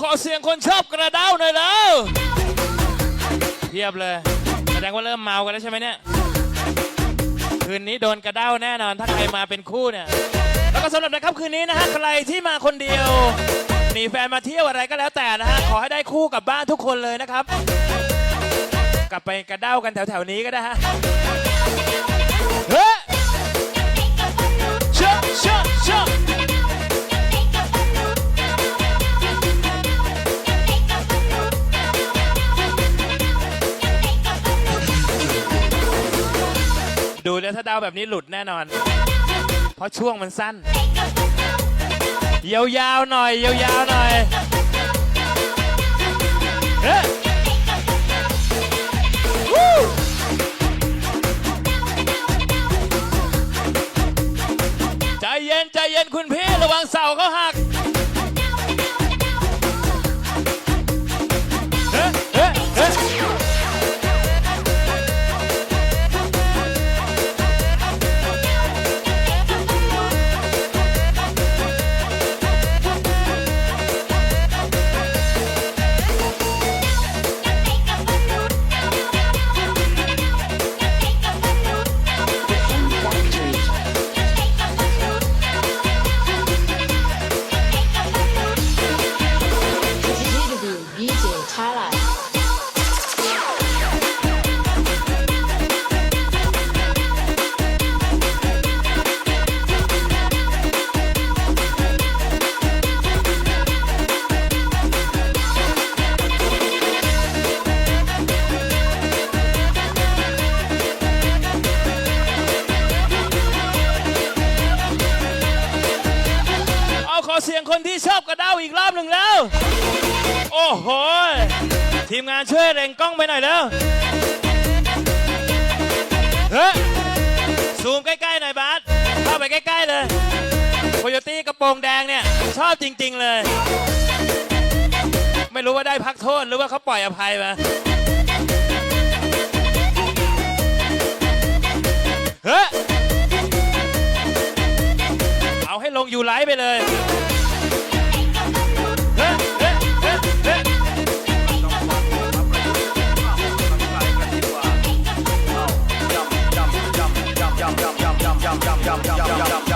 ขอเสียงคนชอบกระเด้าหน่อยแล้วเพียบเลยแสดงว่าเริ่มเมากันแล้วใช่ไหมเนี่ยคืนนี้โดนกระเด้าแน่นอนถ้าใครมาเป็นคู่เนี่ยแล้วก็สำหรับนะครับคืนนี้นะฮะใครที่มาคนเดียวหนีแฟนมาเที่ยวอะไรก็แล้วแต่นะฮะขอให้ได้คู่กลับบ้านทุกคนเลยนะครับ กลับไปกระเด้ากันแถวๆนี้ก็ได้ฮะ แล้วถ้าเดาแบบนี้หลุดแน่นอน เพราะช่วงมันสั้น ยาวๆหน่อย ยาวๆหน่อยเฮ้ยวู้ใจเย็นใจเย็นคุณพี่ ระวังเสาเขาหัก เอาขอเสียงคนที่ชอบกระเด้าอีกรอบหนึ่งแล้ว โอ้โห ทีมงานช่วยเร่งกล้องไปหน่อยแล้วเฮ้ยซูมใกล้ๆหน่อยบาสเข้าไปใกล้ๆเลยโคโยตี้กระโปรงแดงเนี่ย ชอบจริง ๆเลย ไม่รู้ว่าได้พักโทษหรือว่าเขาปล่อยอภัยมาเฮ้ยเอาให้ลงอยู่ไลฟ์ไปเลย jump, jump, jump.